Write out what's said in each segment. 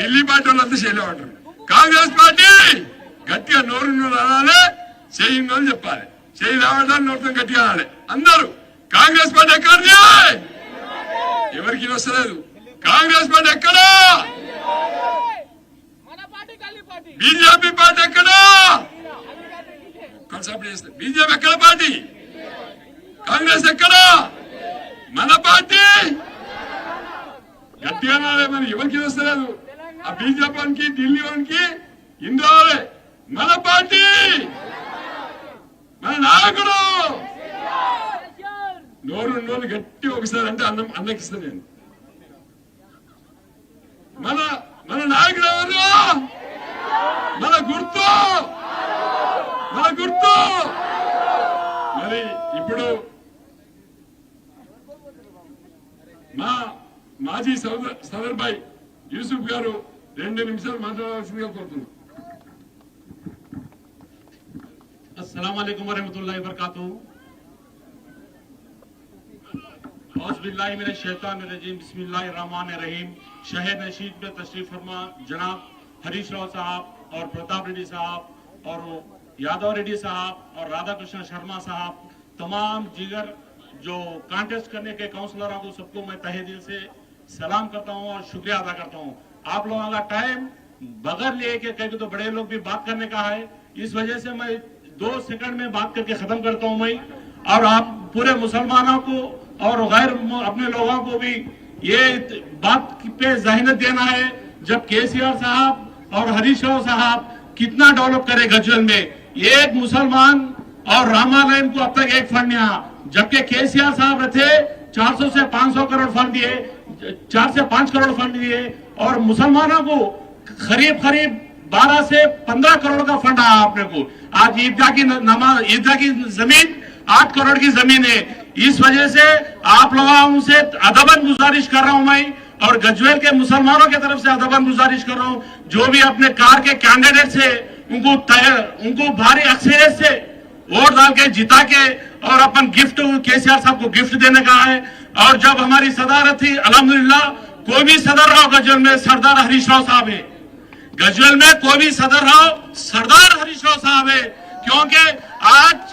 Delhi party వాళ్ళంతా ఉంటారు. Congress party గట్టిగా నోరు అనాలి చేయండి అని చెప్పాలి. చేయి రావడానికి నోరుతో గట్టిగా అనాలి. అందరూ కాంగ్రెస్ పార్టీ ఎక్కడిది? ఎవరికి వస్తలేదు కాంగ్రెస్ పార్టీ ఎక్కడా? బీజేపీ పార్టీ ఎక్కడా? కాన్సెప్ట్ చేస్తే బీజేపీ ఎక్కడ పార్టీ? కాంగ్రెస్ ఎక్కడా? మన పార్టీ? గట్టిగా ఎవరికి వస్తలేదు ఆ బీజేపీ వానికి ఢిల్లీ వానికి ఇన్ని మన పార్టీ మన నాయకుడు. నోరు నోరు గట్టి ఒకసారి అంటే అన్నం అన్నకిస్తాను నేను. మన మన నాయకుడు ఎవరు? మన గుర్తు. మన గుర్తు. మరి ఇప్పుడు మా మాజీ సోదర్ సదర్ భాయ్ యూసుఫ్ గారు దండనిమిషాలు మాట్లాడాల్సిందిగా కోరుతున్నాం అస్సలం అయికం వరహతుల్లా వబర్కాతూ باللہ من الشیطان الرجیم بسم اللہ الرحمن الرحیم شہر نشید میں تشریف فرما جناب ہریش راؤ صاحب اور پرتاپ ریڈی صاحب اور یادو ریڈی صاحب اور رادھا کرشن شرما صاحب تمام جگر جو کانٹیسٹ کرنے کے کاؤنسلر آپ سب کو میں تہہ دل سے سلام کرتا ہوں اور شکریہ ادا کرتا ہوں آپ لوگوں کا ٹائم بغیر لے کے کہ تو بڑے لوگ بھی بات کرنے کا ہے۔ اس وجہ سے میں دو سیکنڈ میں بات کر کے ختم کرتا ہوں میں۔ اور آپ پورے مسلمانوں کو اور غیر اپنے لوگوں کو بھی یہ بات پہ ذہنت دینا ہے۔ جب کے سی آر صاحب اور ہریش راؤ صاحب کتنا ڈیولپ کرے گجل میں۔ ایک مسلمان اور راما لائن کو اب تک ایک فنڈ نہیں یہاں جبکہ کے سی آر صاحب رہتے چار سو سے پانچ سو کروڑ فنڈ دیے۔ چار سے پانچ کروڑ فنڈ دیے۔ اور مسلمانوں کو قریب قریب بارہ سے پندرہ کروڑ کا فنڈ آیا آپ نے کو۔ آج عیدگاہ کی نماز، عیدگاہ کی زمین، آٹھ کروڑ کی زمین ہے۔ اس وجہ سے آپ لوگوں سے ادبن گزارش کر رہا ہوں میں اور گجویل کے مسلمانوں کی طرف سے ادبن گزارش کر رہا ہوں۔ جو بھی اپنے کار کے کینڈیڈیٹ سے ان کو ان کو بھاری اکثریت سے ووٹ ڈال کے جتا کے اور اپن گفٹ کے سی آر صاحب کو گفٹ دینے کا ہے۔ اور جب ہماری صدارت تھی، الحمدللہ قومی صدر راؤ گجل میں سردار ہریش راؤ صاحب ہے گجل میں قومی صدر راؤ سردار ہریش راؤ صاحب ہے کیونکہ آج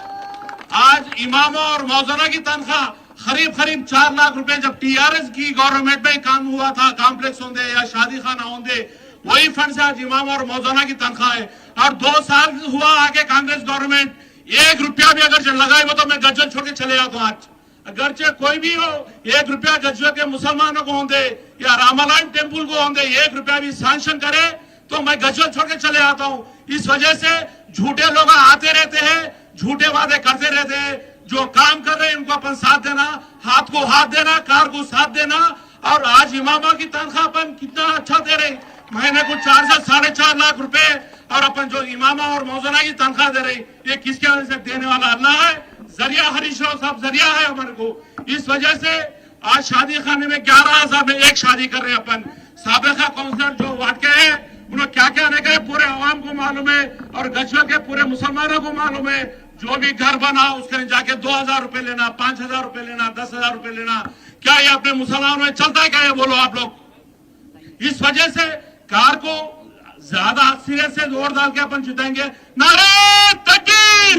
آج اماموں اور موزنا کی تنخواہ قریب قریب چار لاکھ روپے، جب ٹی آر ایس کی گورنمنٹ میں کام ہوا تھا کامپلیکس ہوں دے یا شادی خانہ ہوں دے، وہی فنڈ سے آج امام اور موزانہ کی تنخواہ ہے۔ اور دو سال ہوا آگے کانگریس گورنمنٹ ایک روپیہ بھی اگر لگائے وہ تو میں گجل چھوڑ کے چلے جاتا ہوں آج۔ اگرچہ کوئی بھی ہو، ایک روپیہ گجوے کے مسلمانوں کو ہوں دے یا رامالائن ٹیمپل کو ہوں دے ایک روپیہ بھی سانشن کرے تو میں گجوے چھوڑ کے چلے آتا ہوں۔ اس وجہ سے جھوٹے لوگ آتے رہتے ہیں، جھوٹے وعدے کرتے رہتے ہیں۔ جو کام کر رہے ہیں، ان کو اپن ساتھ دینا، ہاتھ کو ہاتھ دینا، کار کو ساتھ دینا۔ اور آج امام کی تنخواہ اپن کتنا اچھا دے رہے مہینے کو چار سے ساڑھے چار لاکھ روپے اور اپن جو امامہ اور موزنہ کی تنخواہ دے رہی یہ کس کے وجہ سے دینے والا اللہ ہے؟ ذریعہ ہریش راؤ صاحب ذریعہ ہے ہمارے کو۔ اس وجہ سے آج شادی خانے میں گیارہ ہزار میں ایک شادی کر رہے ہیں اپن۔ سابقہ کونسلر جو واقع ہے انہوں نے کیا کیا نہ پورے عوام کو معلوم ہے اور گجوے کے پورے مسلمانوں کو معلوم ہے۔ جو بھی گھر بنا، اس کے جا کے دو ہزار روپے لینا، پانچ ہزار روپے لینا، دس ہزار روپے لینا۔ کیا یہ اپنے مسلمانوں میں چلتا ہے، کیا یہ بولو آپ لوگ؟ اس وجہ سے کار کو زیادہ سرے سے زور ڈال کے اپن جتیں گے۔ نعرہ تکبیر!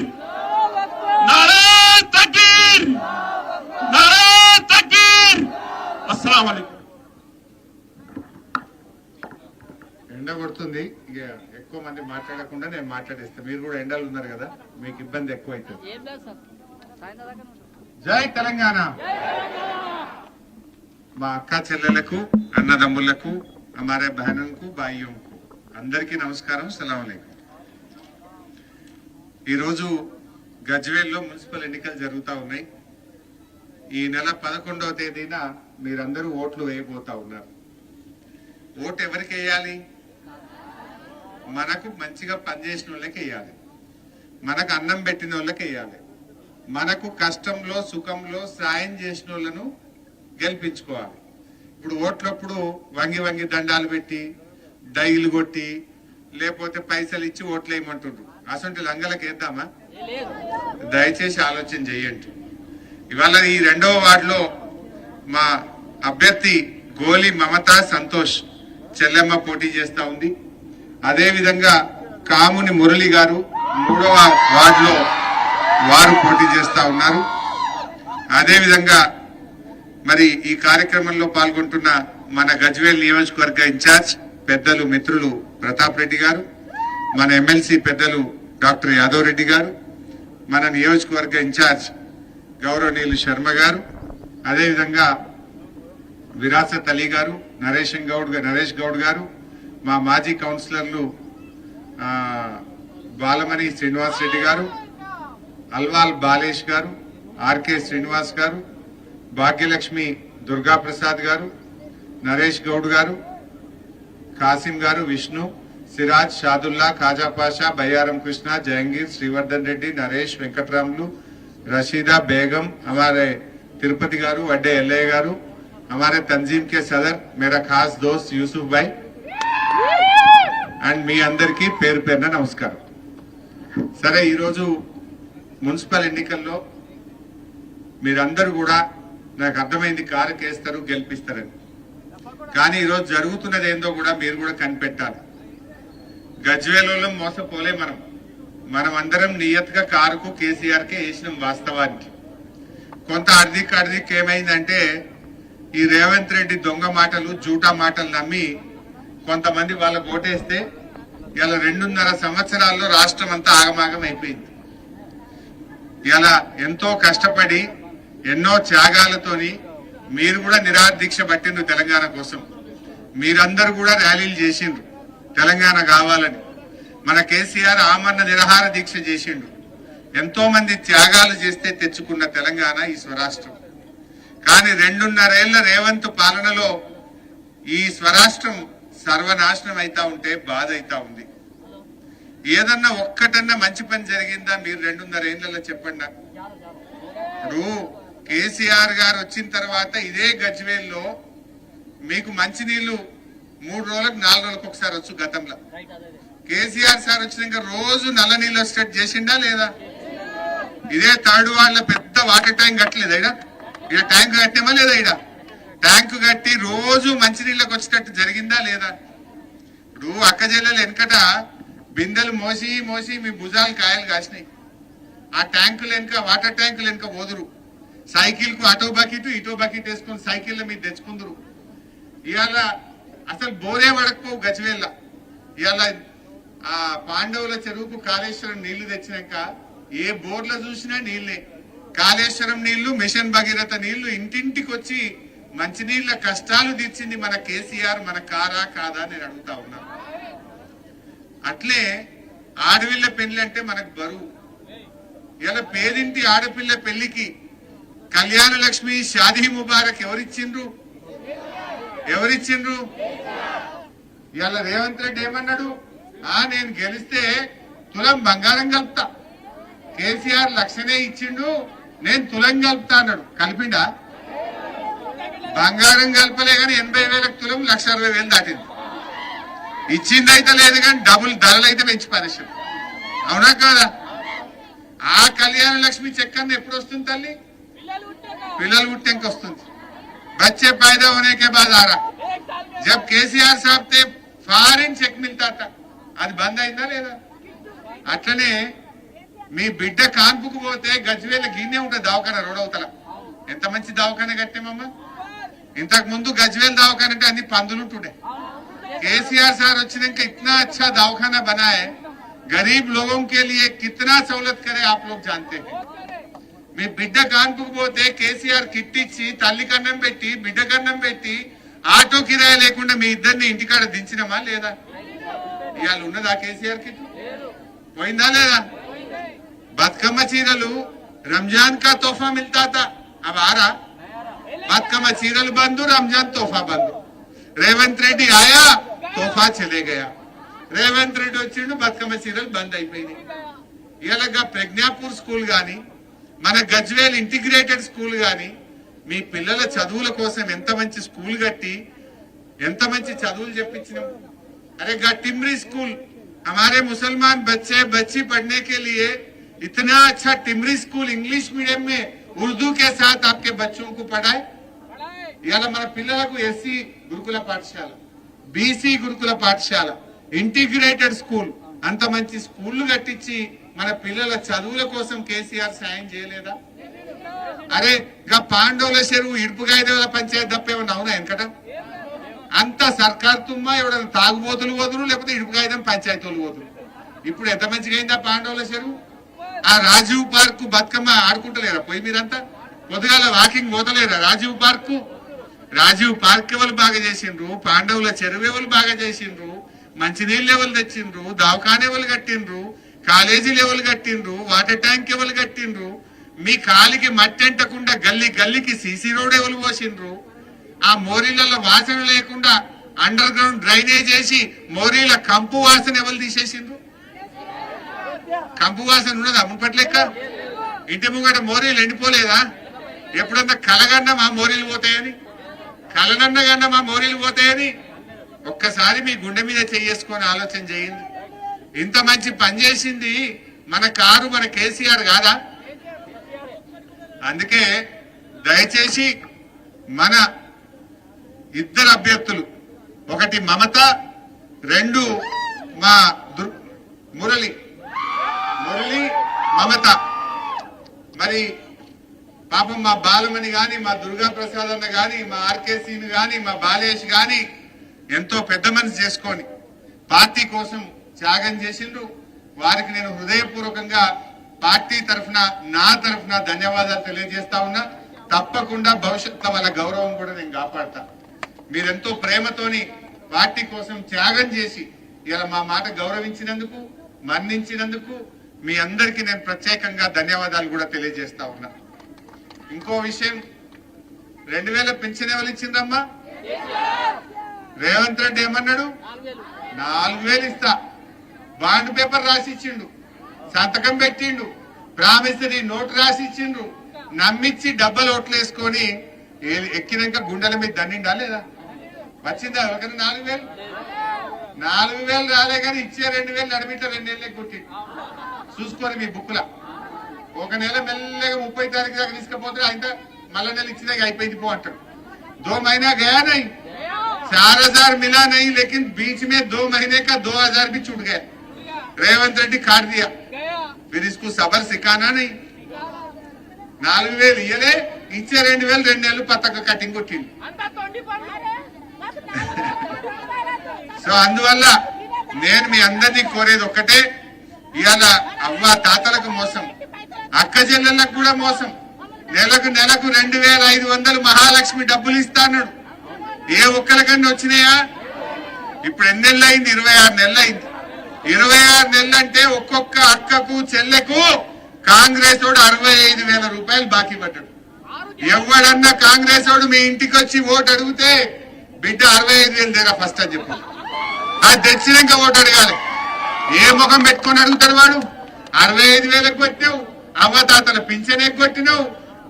ఎండ కొడుతుంది. ఇక ఎక్కువ మంది మాట్లాడకుండా నేను మాట్లాడేస్తాను మీరు కూడా ఎండలు ఉన్నారు కదా మీకు ఇబ్బంది ఎక్కువ అవుతుంది జై తెలంగాణ! మా అక్క చెల్లెలకు అన్నదమ్ములకు అమారే బహనంకు బాయ్యంకు అందరికీ నమస్కారం. సలాం ఈరోజు గజ్వేల్లో మున్సిపల్ ఎన్నికలు జరుగుతూ ఉన్నాయి. ఈ నెల పదకొండవ తేదీన మీరందరూ ఓట్లు వేయబోతా ఉన్నారు. ఓటు ఎవరికి వేయాలి? మనకు మంచిగా పనిచేసిన వాళ్ళకి వేయాలి. మనకు అన్నం పెట్టిన వాళ్ళకి వేయాలి. మనకు కష్టంలో సుఖంలో సాయం చేసిన వాళ్ళను గెలిపించుకోవాలి. ఇప్పుడు ఓట్లప్పుడు వంగి వంగి దండాలు పెట్టి డైలు కొట్టి లేకపోతే పైసలు ఇచ్చి ఓట్లు వేయమంటుండ్రు. అసలు లంగలకు వేద్దామా దయచేసి ఆలోచన చేయండి. ఇవాళ ఈ రెండవ వార్డులో మా అభ్యర్థి గోలి మమతా సంతోష్ చెల్లెమ్మ పోటీ చేస్తా ఉంది. అదేవిధంగా కాముని మురళి గారు మూడవ వార్డులో వారు పోటీ చేస్తా ఉన్నారు. అదేవిధంగా మరి ఈ కార్యక్రమంలో పాల్గొంటున్న మన గజ్వేల్ నియోజకవర్గ ఇన్ఛార్జ్ పెద్దలు మిత్రులు ప్రతాప్ రెడ్డి గారు మన ఎమ్మెల్సీ పెద్దలు డాక్టర్ యాదవ్ రెడ్డి గారు మన నియోజకవర్గ ఇన్ఛార్జ్ గౌరవనీయులు శర్మ గారు అదేవిధంగా విరాసత్ అలీ గారు నరేష్ గౌడ్ నరేష్ గౌడ్ గారు మా మాజీ కౌన్సిలర్లు బాలమణి శ్రీనివాస్ రెడ్డి గారు అల్వాల్ బాలేష్ గారు ఆర్కే శ్రీనివాస్ గారు భాగ్యలక్ష్మి దుర్గా ప్రసాద్ గారు నరేష్ గౌడ్ గారు కాసిం గారు విష్ణు సిరాజ్ షాదుల్లా ఖాజా పాషా బయ్యారం కృష్ణ జహంగీర్ శ్రీవర్ధన్ రెడ్డి నరేష్ వెంకట్రాములు రషీదా బేగం हमारे తిరుపతి గారు వడ్డే ఎల్లయ్య గారు हमारे तंजीम के सदर मेरा खास दोस्त యూసుఫ్ భాయ్ అండ్ మీ అందరికీ పేరు పేరున నమస్కారం సరే ఈరోజు మున్సిపల్ ఎన్నికల్లో మీరందరూ కూడా నాకు అర్థమైంది కారు కేస్తారు గెలిపిస్తారని కానీ ఈరోజు జరుగుతున్నది ఏందో కూడా మీరు కూడా కనిపెట్టాలి గజ్వేలలో మోసపోలే మనం. మనం అందరం నియత్గా కారుకు కేసీఆర్కే వేసినాం వాస్తవానికి. కొంత అర్ధిక్ అర్ధిక్ ఏమైందంటే ఈ రేవంత్ రెడ్డి దొంగ మాటలు జూటా మాటలు నమ్మి కొంతమంది వాళ్ళ ఓటేస్తే ఇలా రెండున్నర సంవత్సరాల్లో రాష్ట్రం అంతా ఆగమాగం అయిపోయింది. ఇలా ఎంతో కష్టపడి ఎన్నో త్యాగాలతోని మీరు కూడా నిరాదీక్ష పట్టిండ్రు తెలంగాణ కోసం. మీరందరూ కూడా ర్యాలీలు చేసిండ్రు. తెలంగాణ కావాలని. మన కేసీఆర్ ఆమరణ నిరహార దీక్ష చేసిండు. ఎంతో మంది త్యాగాలు చేస్తే తెచ్చుకున్న తెలంగాణ ఈ స్వరాష్ట్రం. కానీ రెండున్నరేళ్ళ రేవంత్ పాలనలో ఈ స్వరాష్ట్రం సర్వనాశనం అయితా ఉంటే బాధ అయితా ఉంది. ఏదన్నా ఒక్కటన్నా మంచి పని జరిగిందా? మీరు రెండున్నర ఏళ్ళలో చెప్పండి నాకు. ఇప్పుడు కేసీఆర్ గారు వచ్చిన తర్వాత ఇదే గజ్వేల్లో మీకు మంచినీళ్ళు మూడు రోజులకు నాలుగు రోజులకు ఒకసారి వచ్చు గతంలో. కేసీఆర్ సార్ వచ్చినాక రోజు నల్ల నీళ్ళు వచ్చేటట్టు చేసిండా లేదా? ఇదే థర్డ్ వాళ్ళ పెద్ద వాటర్ ట్యాంక్ కట్టలేదు ఇడ ఇక ట్యాంక్ కట్టామా లేదా ఇడ ట్యాంక్ కట్టి రోజు మంచినీళ్ళకి వచ్చేటట్టు జరిగిందా లేదా? ఇప్పుడు అక్క జిల్లాలు వెనకట బిందెలు మోసి మోసి మీ భుజాలు కాయలు కాసినాయి. ఆ ట్యాంకులు వెనుక వాటర్ ట్యాంకులు వెనుక పోదురు. సైకిల్కు అటో బకెట్ ఇటో బకెట్ వేసుకొని సైకిల్ మీరు తెచ్చుకుందరు. ఇవాళ అసలు బోరే పడకపోవు గజవేళ్ళ ఇవాళ ఆ పాండవుల చెరువుకు కాళేశ్వరం నీళ్ళు తెచ్చినాక ఏ బోర్ల చూసినా నీళ్ళే. కాళేశ్వరం నీళ్ళు మిషన్ భగీరథ నీళ్ళు ఇంటింటికి వచ్చి మంచినీళ్ళ కష్టాలు తీర్చింది మన కేసీఆర్ మన కారా కాదా నేను అడుగుతా ఉన్నా. అట్లే ఆడవిళ్ళ పెళ్ళి అంటే మనకు బరువు. ఇలా పేదింటి ఆడపిల్ల పెళ్ళికి కళ్యాణ లక్ష్మి షాదీ ముబారక్ ఎవరిచ్చిండ్రు? ఎవరిచ్చిండ్రు? ఇవాళ రేవంత్ రెడ్డి ఏమన్నాడు? ఆ నేను గెలిస్తే తులం బంగారం కలుపుతా. కేసీఆర్ లక్షనే ఇచ్చిండు నేను తులం కలుపుతా అన్నాడు. కలిపిండా? బంగారం కలపలే కానీ ఎనభై వేలకు తులం లక్ష అరవై వేలు దాటింది. ఇచ్చింది అయితే లేదు కానీ డబుల్ ధరలు అయితే పెంచి పరేశారు. అవునా కాదా? ఆ కళ్యాణ లక్ష్మి చెక్కన్న ఎప్పుడు వస్తుంది తల్లి? పిల్లలు ఉంటేగా పిల్లలు పుట్టింక వస్తుంది. बच्चे पैदा होने के बाद आ रहा एक साल में जब केसीआर साहब थे ఫారిన్ చెక్ మిల్తా था అది బంద్ అయిందా లేదా అట్లనే మీ బిడ్డ కాన్పుకు పోతే గజ్వేల గిన్నె ఉంటుంది దవాఖాన రోడవతల ఎంత మంచి దవాఖాన కట్టామమ్మా ఇంతకు ముందు గజ్వేల్ దవాఖాన అంటే అన్ని పందులు ఉంటుండే केसीआर सर వచ్చినాక इतना अच्छा दवाखाना बना है गरीब लोगों के लिए कितना सहूलत करे आप लोग जानते हैं మీ బిడ్డ కాన్పుకు పోతే కేసీఆర్ కిట్ ఇచ్చి తల్లి కన్నం పెట్టి బిడ్డ కన్నం పెట్టి ఆటో కిరాయి లేకుండా మీ ఇద్దరిని ఇంటికాడ దించినమా లేదా? ఇవాళ ఉన్నదా కేసీఆర్ కిట్ పోయిందా లేదా? బతుకమ్మ చీరలు రంజాన్ కా తోఫా మిల్తాతా అవి ఆరా? బతుకమ్మ చీరలు బంద్ రంజాన్ తోఫా బంధు రేవంత్ రెడ్డి ఆయా? తోఫా చలే గయా. రేవంత్ రెడ్డి వచ్చిండు బతుకమ్మ చీరలు బంద్ అయిపోయినాయి. ఇలాగా ప్రజ్ఞాపూర్ స్కూల్ కానీ మన గజ్వేల్ ఇంటిగ్రేటెడ్ స్కూల్ గాని మీ పిల్లల చదువుల కోసం ఎంత మంచి స్కూల్ కట్టి ఎంత మంచి చదువులు చెప్పించినాం अरे गा टिमरी स्कूल हमारे मुसलमान बच्चे बच्ची पढ़ने के लिए इतना अच्छा टिमरी स्कूल इंग्लिश मीडियम में उर्दू के साथ आपके बच्चों को पढ़ाए पढ़ाए ఇవాళ మన పిల్లలకు ఎస్సీ గురుకుల పాఠశాల బీసీ గురుకుల పాఠశాల ఇంటిగ్రేటెడ్ స్కూల్ అంత మంచి స్కూళ్లు కట్టించి మన పిల్లల చదువుల కోసం కేసీఆర్ సాయం చేయలేదా? అరే గా పాండవుల చెరువు ఇడుపుగాయల పంచాయతీ తప్ప ఏమన్నా అవునా వెనకట అంత సర్కార్ తుమ్మ ఎవడన్నా తాగుబోతులు పోదురు లేకపోతే ఇడుపుగాయదం పంచాయతీలు పోదురు ఇప్పుడు ఎంత మంచిగా అయిందా పాండవుల చెరువు? ఆ రాజీవ్ పార్క్ బతుకమ్మ ఆడుకుంటలేరా పోయి మీరంతా? పొద్దుగాల వాకింగ్ పోతలేరా రాజీవ్ పార్క్? రాజీవ్ పార్క్ ఎవరు బాగా చేసిండ్రు? పాండవుల చెరువు ఎవరు బాగా చేసిండ్రు? మంచినీళ్ళు ఎవరు తెచ్చిండ్రు? దవాఖాన ఎవరు కట్టిండ్రు? కాలేజీలు ఎవరు కట్టిండ్రు? వాటర్ ట్యాంక్ ఎవరు కట్టిండ్రు? మీ కాలికి మట్టి అంటకుండా గల్లీ గల్లీకి సీసీ రోడ్ ఎవరు పోసిండ్రు? ఆ మోరీలలో వాసన లేకుండా అండర్ గ్రౌండ్ డ్రైనేజ్ చేసి మోరీల కంపు వాసన ఎవరు తీసేసిండ్రు? కంపు వాసన ఉన్నదా మున్పట్లెక్క ఇంటి ముంగట మోరీలు ఎండిపోలేదా? ఎప్పుడన్నా కలగన్నా మా మోరీలు పోతాయని? కలనన్న కన్నా మా మోరీలు పోతాయని? ఒక్కసారి మీ గుండె మీద చేసుకొని ఆలోచన చేయండి. ఇంత మంచి పని చేసింది మన కారు మన కేసీఆర్ కాదా? అందుకే దయచేసి మన ఇద్దరు అభ్యర్థులు ఒకటి మమత రెండు మా మురళి. మురళి మమత. మరి పాపం మా బాలమణి గాని మా దుర్గా ప్రసాద్ అన్న గాని మా ఆర్కేసీని గాని మా బాలేష్ గాని ఎంతో పెద్ద మనసు చేసుకొని పార్టీ కోసం త్యాగం చేసిండ్రు. వారికి నేను హృదయపూర్వకంగా పార్టీ తరఫున నా తరఫున ధన్యవాదాలు తెలియజేస్తా ఉన్నా. తప్పకుండా భవిష్యత్తులో వాళ్ళ గౌరవం కూడా నేను కాపాడతా. మీరెంతో ప్రేమతోని పార్టీ కోసం త్యాగం చేసి ఇలా మా మాట గౌరవించినందుకు మన్నించినందుకు మీ అందరికీ నేను ప్రత్యేకంగా ధన్యవాదాలు కూడా తెలియజేస్తా ఉన్నా. ఇంకో విషయం రెండు వేల పెన్షన్ ఎవరు ఇచ్చిండ్రమ్మా? రేవంత్ రెడ్డి ఏమన్నాడు? నాలుగు వేలు ఇస్తా. బాండ్ పేపర్ రాసి ఇచ్చిండు సంతకం పెట్టిండు ప్రామిసరీ నోట్ రాసి ఇచ్చిండ్రు నమ్మిచ్చి డబ్బలు ఓట్లు వేసుకొని ఏ- ఎక్కినాక గుండెల మీద దండిండా లేదా వచ్చిందా ఎవరికైనా నాలుగు వేలు నాలుగు వేలు రాలే కానీ ఇచ్చే రెండు వేలు నడిమిట రెండేళ్ళకి కొట్టి చూసుకోరు మీ బుక్లా ఒక నెల మెల్లగా ముప్పై తారీఖు దాకా తీసుకుపోతే ఆయన మళ్ళా నెల ఇచ్చినాక అయిపోయింది పో అంటాడు दो महीना गया नहीं चार हजार मिला नहीं लेकिन बीच में दो महीने का दो हजार भी छूट गया रेवंत रेड्डी काट दिया गया फिर इसको सबर सिखाना नहीं నాలుగు వేలు ఇయ్యలే ఇచ్చే రెండు వేలు రెండు నెలలు పతక కటింగ్ కొట్టింది అంతా తొండి పడి సో అందువల్ల నేను మీ అందరినీ కోరేది ఒక్కటే ఇవాళ అవ్వ తాతలకు మోసం అక్క చెల్లెళ్ళకు కూడా మోసం నెలకు నెలకు రెండు వేల ఐదు వందలు మహాలక్ష్మి డబ్బులు ఇస్తాడు ఏ ఒక్కరికన్నా వచ్చినాయా ఇప్పుడు ఎన్ని నెలలు అయింది ఇరవై ఆరు నెలలు అయింది ఇరవై ఆరు నెలలంటే ఒక్కొక్క అక్కకు చెల్లెకు కాంగ్రెస్ వాడు అరవై ఐదు వేల రూపాయలు బాకీ పడ్డాడు. ఎవడన్నా కాంగ్రెస్ వాడు మీ ఇంటికి వచ్చి ఓటు అడిగితే బిడ్డ అరవై ఐదు వేలు దేరా ఫస్ట్ అని చెప్పు. అది తెచ్చినాక ఓటు అడగాలి. ఏ ముఖం పెట్టుకొని అడుగుతాడు వాడు? అరవై ఐదు వేలకు కొట్టినావు అవ్వతాతల పింఛన్ కొట్టినావు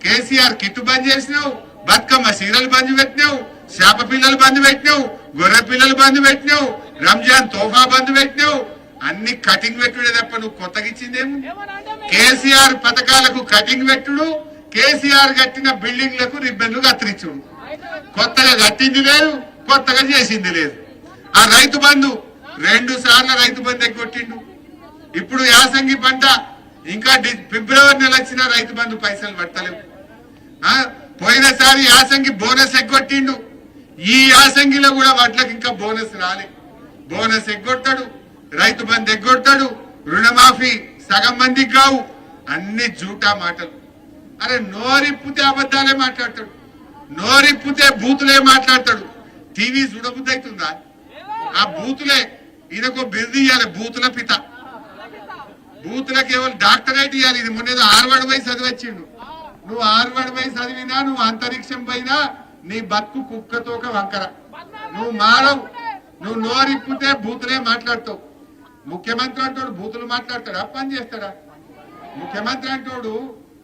కేసీఆర్ కిట్టు బంద్ చేసినావు బతుకమ్మ సీరలు బంద్ పెట్టినావు చేప పిల్లలు బంద్ పెట్టినావు గొర్రె పిల్లలు బంద్ పెట్టినావు రంజాన్ తోఫా బంద్ పెట్టినావు అన్ని కటింగ్ పెట్టుడే తప్ప నువ్వు కొత్తగా ఇచ్చిందేమో? కేసీఆర్ పథకాలకు కటింగ్ పెట్టుడు కేసీఆర్ కట్టిన బిల్డింగ్లకు రిబ్బన్లు కత్తిరించుడు. కొత్తగా కట్టింది లేదు కొత్తగా చేసింది లేదు. ఆ రైతు బంధు రెండు సార్లు రైతు బంధు ఎగ్గొట్టిండు. ఇప్పుడు యాసంగి పంట ఇంకా ఫిబ్రవరి నెల వచ్చిన రైతు బంధు పైసలు పట్టలేవు ఆ, పోయినసారి యాసంగి బోనస్ ఎగ్గొట్టిండు. ఈ యాసంగిలో కూడా వడ్లకు ఇంకా బోనస్ రాలే. బోనస్ ఎగ్గొట్టాడు రైతు బంధు ఎగ్గొడతాడు రుణమాఫీ సగం మందికి కావు. అన్ని జూటా మాటలు. అరే నోరిప్పితే అబద్ధాలే మాట్లాడతాడు. నోరిప్పితే బూతులే మాట్లాడతాడు. టీవీ చూడబుద్ధి అవుతుందా ఆ బూతులే ఈయనకు బిరుది ఇవ్వాలి బూతుల పిత. బూతులకు కేవలం డాక్టరేట్ ఇవ్వాలి ఇది మొన్న ఆర్వాడ్ పోయి చదివచ్చిండు. నువ్వు ఆర్వాడ్ పోయి చదివినా నువ్వు అంతరిక్షం పోయినా నీ బతుకు కుక్కతోక వంకర. నువ్వు మారవు. నువ్వు నోరిప్పితే బూతులే మాట్లాడతావు. ముఖ్యమంత్రి అంటోడు బూతులు మాట్లాడతాడా? పని చేస్తాడా? ముఖ్యమంత్రి అంటోడు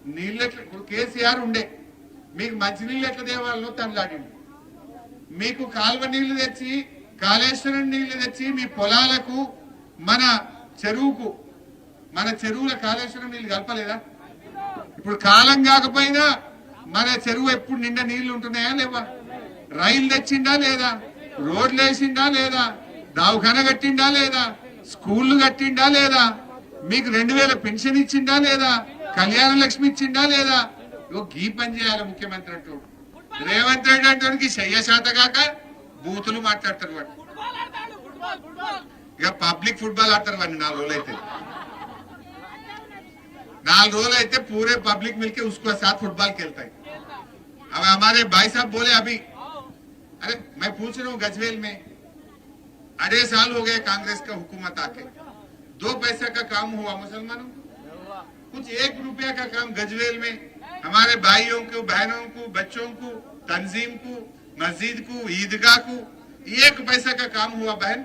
నీళ్ళు ఎట్లా ఇప్పుడు కేసీఆర్ ఉండే. మీకు మంచినీళ్ళు ఎట్లా దేవాలనో తనలాడిండు మీకు కాలువ నీళ్ళు తెచ్చి కాళేశ్వరం నీళ్ళు తెచ్చి మీ పొలాలకు మన చెరువుకు మన చెరువుల కాళేశ్వరం నీళ్ళు కలపలేదా? ఇప్పుడు కాలం కాకపోయినా మన చెరువు ఎప్పుడు నిండా నీళ్ళు ఉంటున్నాయా లేవా? రైలు తెచ్చిండా లేదా? రోడ్లు వేసిండా లేదా? దావఖాన కట్టిండా లేదా? స్కూళ్ళు కట్టిండా లేదా మీకు రెండు వేల పెన్షన్ ఇచ్చిండా లేదా కళ్యాణ లక్ష్మి ఇచ్చిండా లేదా ఇగో గీ పని చేయాలి ముఖ్యమంత్రి అంటూ రేవంత్ రెడ్డి అంటే శయ్య శాత కాక బూతులు మాట్లాడతారు వాడు ఫుట్బాల్ ఆడతాడు ఫుట్బాల్ ఫుట్బాల్ ఇక పబ్లిక్ ఫుట్బాల్ ఆడతారు వాడిని నాలుగు రోజులు అయితే नालू रोल అయితే पूरे पब्लिक मिलके उसको साथ फुटबॉल खेलता है अब हमारे भाई साहब बोले अभी अरे मैं पूछ रहा हूँ गजवेल में اڑے سال ہو گئے کانگریس کا حکومت آ کے۔ دو پیسہ کا کام ہوا مسلمانوں کو۔ کچھ ایک روپیہ کا کام گجویل میں۔ ہمارے بھائیوں کو، بہنوں کو، بچوں کو، تنظیم کو، مسجد کو، عیدگاہ کو۔ ایک پیسہ کا کام ہوا بہن۔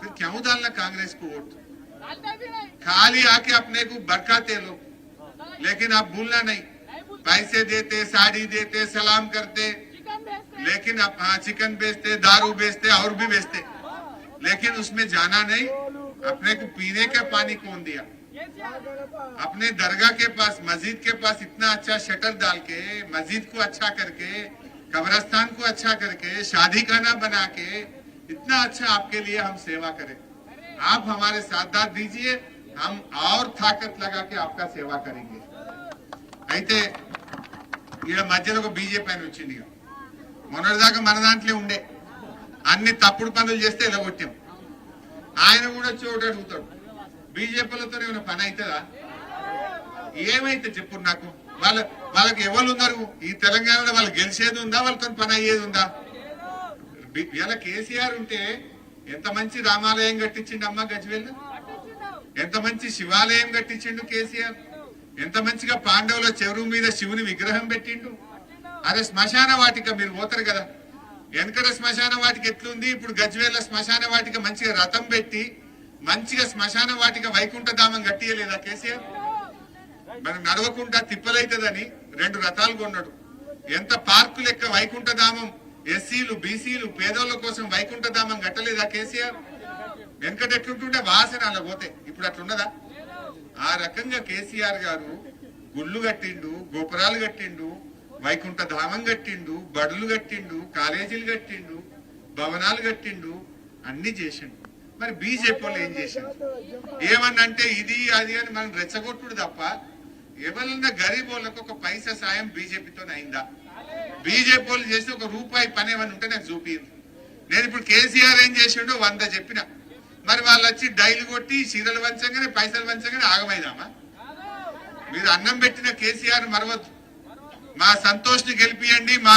پھر کیوں ڈالنا کانگریس کو ووٹ؟ خالی آ کے اپنے کو برکاتے لوگ لیکن آپ بھولنا نہیں۔ پیسے دیتے، ساڑی دیتے، سلام کرتے۔ لیکن آپ ہاں چکن بیچتے، دارو بیچتے، اور بھی بیچتے۔ لیکن اس میں جانا نہیں۔ اپنے کو پینے کا پانی کون دیا؟ اپنے درگاہ کے پاس، مسجد کے پاس اتنا اچھا شٹر ڈال کے، مسجد کو اچھا کر کے، قبرستان کو اچھا کر کے، شادی خانہ بنا کے اتنا اچھا آپ کے لیے ہم سیوا کریں۔ آپ ہمارے ساتھ داد دیجیے، ہم اور طاقت لگا کے آپ کا సేవా కరింగే అయితే ఈడ మధ్యలో ఒక బీజేపీ అని వచ్చింది మొన్నటిదాకా మన దాంట్లో ఉండే అన్ని తప్పుడు పనులు చేస్తే ఇలా కొట్టాం ఆయన కూడా చోటు అడుగుతాడు. బీజేపీలతో ఏమైనా పని అవుతుందా? ఏమైతే చెప్పు నాకు. వాళ్ళ వాళ్ళకి ఎవరు ఉన్నారు? ఈ తెలంగాణలో వాళ్ళు గెలిచేది ఉందా? వాళ్ళతో పని అయ్యేది ఉందా? బి- వీళ్ళ కేసీఆర్ ఉంటే ఎంత మంచి రామాలయం కట్టించిండు అమ్మ గజ్వేల్? ఎంత మంచి శివాలయం కట్టించిండు కేసీఆర్? ఎంత మంచిగా పాండవుల చెరువు మీద శివుని విగ్రహం పెట్టిండు? అదే శ్మశాన వాటిక మీరు పోతారు కదా. వెనకట శ్మశాన వాటిక ఎట్లుంది? ఇప్పుడు గజ్వేల శ్మశాన వాటిక మంచిగా రథం పెట్టి మంచిగా శ్మశాన వాటిక వైకుంఠ ధామం కట్టియలేదా కేసీఆర్? మనం నడవకుండా తిప్పలైతుందని రెండు రథాలు కొన్నాడు. ఎంత పార్కు లెక్క వైకుంఠ ధామం? ఎస్సీలు బీసీలు పేదోళ్ళ కోసం వైకుంఠ ధామం కట్టలేదా కేసీఆర్? వెనకట ఎట్లుంటుంటే వాసన అలా పోతే. ఇప్పుడు అట్లున్నదా? ఆ రకంగా కేసీఆర్ గారు గుళ్ళు కట్టిండు గోపురాలు కట్టిండు వైకుంఠ ధామం కట్టిండు బడులు కట్టిండు కాలేజీలు కట్టిండు భవనాలు కట్టిండు అన్ని చేసిండు. మరి బీజేపీ వాళ్ళు ఏం చేసిండు ఏమన్నా అంటే ఇది అది అని మనం రెచ్చగొట్టుడు తప్ప ఎవరన్నా గరీబ్ వాళ్ళకు ఒక పైసా సాయం బీజేపీతో అయిందా? బీజేపీ వాళ్ళు చేసి ఒక రూపాయి పని ఏమని ఉంటే నాకు చూపించింది నేను ఇప్పుడు కేసీఆర్ ఏం చేసిండో వంద చెప్పిన. మరి వాళ్ళు వచ్చి డైలు కొట్టి చీరలు వంచగానే పైసలు వంచగానే ఆగమైదామా? మీరు అన్నం పెట్టిన కేసీఆర్ మరవద్దు. మా సంతోష్ని గెలిపియండి మా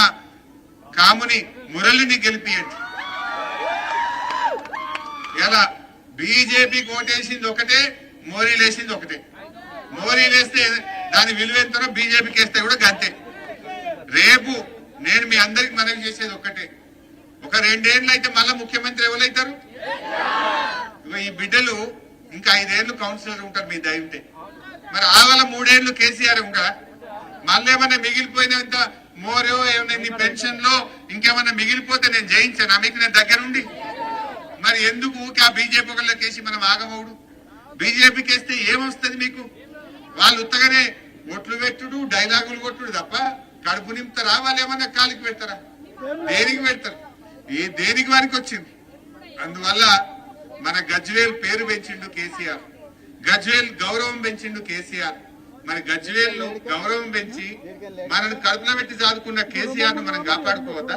కాముని మురళిని గెలిపియండి. ఎలా? బీజేపీ ఓటేసింది ఒకటే మోరీ లేసింది ఒకటే. మోరీ లేస్తే దాని విలువెంతనో బీజేపీకి వేస్తే కూడా గంతే. రేపు నేను మీ అందరికి మనవి చేసేది ఒక్కటే. ఒక రెండేళ్ళు అయితే మళ్ళా ముఖ్యమంత్రి ఎవరైతారు? ఈ బిడ్డలు ఇంకా ఐదేళ్ళు కౌన్సిలర్ ఉంటారు మీ దయ ఉంటే. మరి ఆవల మూడేళ్ళు కేసీఆర్ ఉంటారా మళ్ళీ ఏమైనా మిగిలిపోయినంత మోరో ఏమైనా నీ పెన్షన్లో ఇంకేమన్నా మిగిలిపోతే నేను జయించాను? ఆమెకి నేను దగ్గరుండి. మరి ఎందుకు ఊకే ఆ బీజేపీ ఒకళ్ళకి వేసి మనం ఆగమవుడు? బీజేపీకి వేస్తే ఏమొస్తుంది మీకు? వాళ్ళు ఉత్తగానే ఓట్లు పెట్టుడు డైలాగులు కొట్టుడు తప్ప కడుపు నింపుతారా వాళ్ళు ఏమన్నా కాలికి పెడతారా? దేనికి పెడతారు? ఏ దేనికి వారికి వచ్చింది? అందువల్ల మన గజ్వేల్ పేరు పెంచిండు కేసీఆర్. గజ్వేల్ గౌరవం పెంచిండు కేసీఆర్. మరి గజ్వేల్ గౌరవం పెంచి మనల్ని కడుపులో పెట్టి చదువుకున్న కేసీఆర్ను మనం కాపాడుకోవద్దా?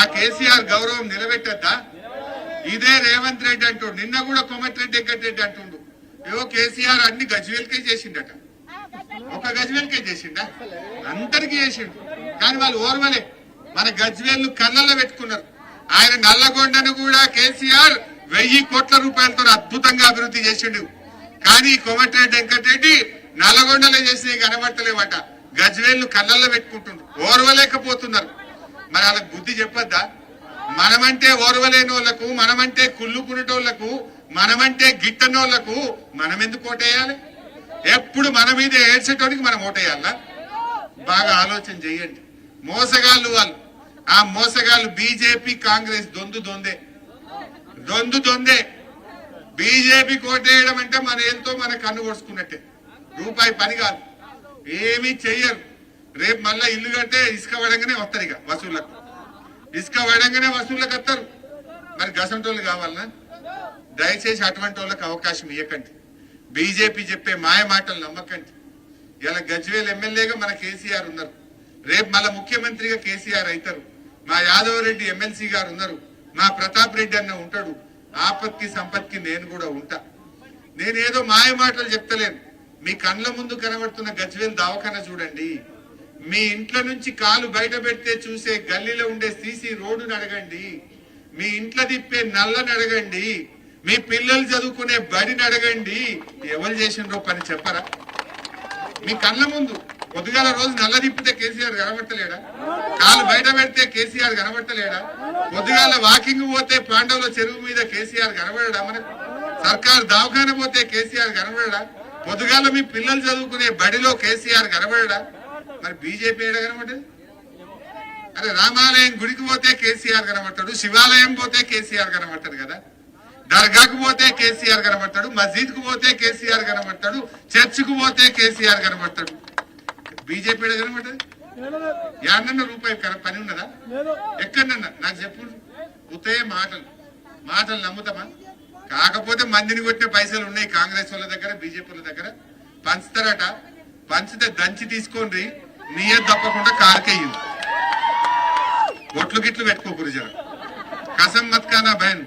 ఆ కేసీఆర్ గౌరవం నిలబెట్టద్దా? ఇదే రేవంత్ రెడ్డి అంటుండు. నిన్న కూడా కోమటిరెడ్డి వెంకటరెడ్డి అంటుండు. ఏవో కేసీఆర్ అన్ని గజ్వేల్కే చేసిండట. ఒక గజ్వేల్కే చేసిండా? అందరికి చేసిండు. కానీ వాళ్ళు ఓర్వలే. మన గజ్వేల్ కళ్ళల్లో పెట్టుకున్నారు. ఆయన నల్లగొండను కూడా కేసీఆర్ వెయ్యి కోట్ల రూపాయలతో అద్భుతంగా అభివృద్ధి చేసిండు. కానీ కోమటిరెడ్డి వెంకటరెడ్డి నల్లగొండలో చేసినవి కనబట్టలేవట. గజ్వేళ్ళు కళ్ళల్లో పెట్టుకుంటుండ్రు. ఓర్వలేకపోతున్నారు. మరి వాళ్ళకి బుద్ధి చెప్పొద్దా? మనమంటే ఓర్వలేని వాళ్ళకు మనమంటే కుళ్ళుకునేటోళ్ళకు మనమంటే గిట్టనోళ్ళకు మనం ఎందుకు ఓటేయాలి? ఎప్పుడు మన మీద ఏడ్చేటోడికి మనం ఓటేయాలా? బాగా ఆలోచన చేయండి. మోసగాళ్ళు వాళ్ళు. ఆ మోసగాళ్ళు బీజేపీ కాంగ్రెస్ దొందు దొందే. దొందు దొందే. బీజేపీ కోటేయడం అంటే మన ఎంతో మన కన్ను కొడుచుకున్నట్టే. రూపాయి పని కాదు. ఏమీ చెయ్యరు. రేపు మళ్ళీ ఇల్లు కడితే ఇసుక పడంగానే వస్తారు ఇక వసూళ్ళకు ఇసుక పడంగానే వసూళ్ళకి వస్తారు. మరి గసంటోళ్ళు కావాలనా? దయచేసి అటువంటి వాళ్ళకి అవకాశం ఇవ్వకండి బీజేపీ చెప్పే మాయ మాటలు నమ్మకండి. ఇలా గజ్వేల్ ఎమ్మెల్యేగా మన కేసీఆర్ ఉన్నారు. రేపు మళ్ళీ ముఖ్యమంత్రిగా కేసీఆర్ అవుతారు. మా యాదవ్ రెడ్డి ఎమ్మెల్సీ గారు ఉన్నారు. మా ప్రతాప్ రెడ్డి అన్న ఉంటాడు. ఆపత్తి సంపత్కి నేను కూడా ఉంటా. నేనేదో మాయ మాటలు చెప్తలేను. మీ కండ్ల ముందు కనబడుతున్న గజ్వేల్ దవాఖాన చూడండి. మీ ఇంట్లో నుంచి కాలు బయట పెడితే చూసే గల్లీలో ఉండే సీసీ రోడ్డుని అడగండి. మీ ఇంట్లో తిప్పే నల్లని అడగండి. మీ పిల్లలు చదువుకునే బడిని అడగండి. ఎవరు చేసిండ్రో పని చెప్పరా? మీ కళ్ళ ముందు పొద్దుగాల రోజు నల్ల తిప్పితే కేసీఆర్ కనబడతలేడా? కాలు బయట పెడితే కేసీఆర్ కనబడతలేడా? పొద్దుగాల వాకింగ్ పోతే పాండవుల చెరువు మీద కేసీఆర్ కనబడడా మనకు? సర్కార్ దావఖాన పోతే కేసీఆర్ కనబడడా? పొద్దుగాల మీ పిల్లలు చదువుకునే బడిలో కేసీఆర్ కనబడడా? మరి బీజేపీ ఏడ కనబడ్డది? అరే రామాలయం గుడికి పోతే కేసీఆర్ కనబడతాడు శివాలయం పోతే కేసీఆర్ కనబడతాడు కదా? దర్గాకు పోతే కేసీఆర్ కనబడతాడు మస్జిద్కు పోతే కేసీఆర్ కనబడతాడు చర్చ్కు పోతే కేసీఆర్ కనబడతాడు. బీజేపీ ఏడ కనబడ్డది? యాడన్న రూపాయి పని ఉన్నదా? ఎక్కడన్నా నాకు చెప్పు. ఉత్తయే మాటలు. మాటలు నమ్ముతామా? కాకపోతే మందిని కొట్టే పైసలు ఉన్నాయి కాంగ్రెస్ వాళ్ళ దగ్గర బీజేపీ వాళ్ళ దగ్గర పంచుతారట పంచితే దంచి తీసుకోండి నీయే తప్పకుండా కారకేయింది ఒట్లు గిట్లు పెట్టుకోకూరు జర कसम मत खाना बहन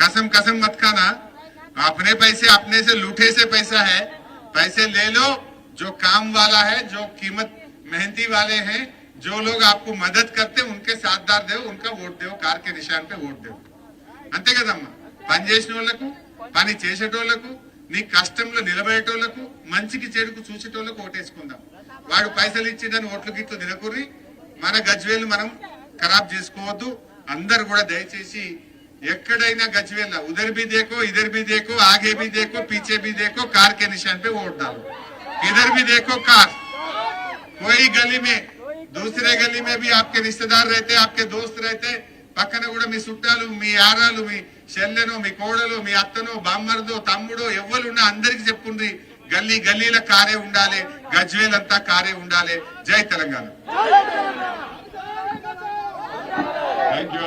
कसम कसम मत खाना अपने पैसे अपने से लूटे से पैसा है पैसे ले लो जो काम वाला है जो कीमत मेहनती वाले हैं जो लोग आपको मदद करते उनके साथदार दो उनका वोट दो कार के निशान पे वोट दो అంతే కదమ్మా పని చేసిన వాళ్ళకు పని చేసేటోళ్లకు నీ కష్టంలో నిలబడేటోళ్లకు మంచికి చెడుకు చూసేటోళ్లకు ఓటేసుకుందాం వాడు పైసలు ఇచ్చిందని ఓట్లు గిట్లు తినకుర్రి మన గజ్వేలు మనం ఖరాబ్ చేసుకోవద్దు అందరు కూడా దయచేసి ఎక్కడైనా గజ్వేల్ ఉదర్ भी देखो इधर भी देखो आगे भी देखो पीछे भी देखो कार के निशान पे वोट डालो इधर भी देखो कार कोई गली में दूसरे गली में भी आपके रिश्तेदार रहते आपके दोस्त रहते పక్కన కూడా మీ చుట్టాలు మీ ఆరాలు మీ చెల్లెను మీ కోడలు మీ అత్తను బామ్మర్దో తమ్ముడో ఎవరున్నా అందరికి చెప్పుండ్రి గల్లీ గల్లీల కారే ఉండాలి గజ్వేలంతా కారే ఉండాలి. జై తెలంగాణ. Thank you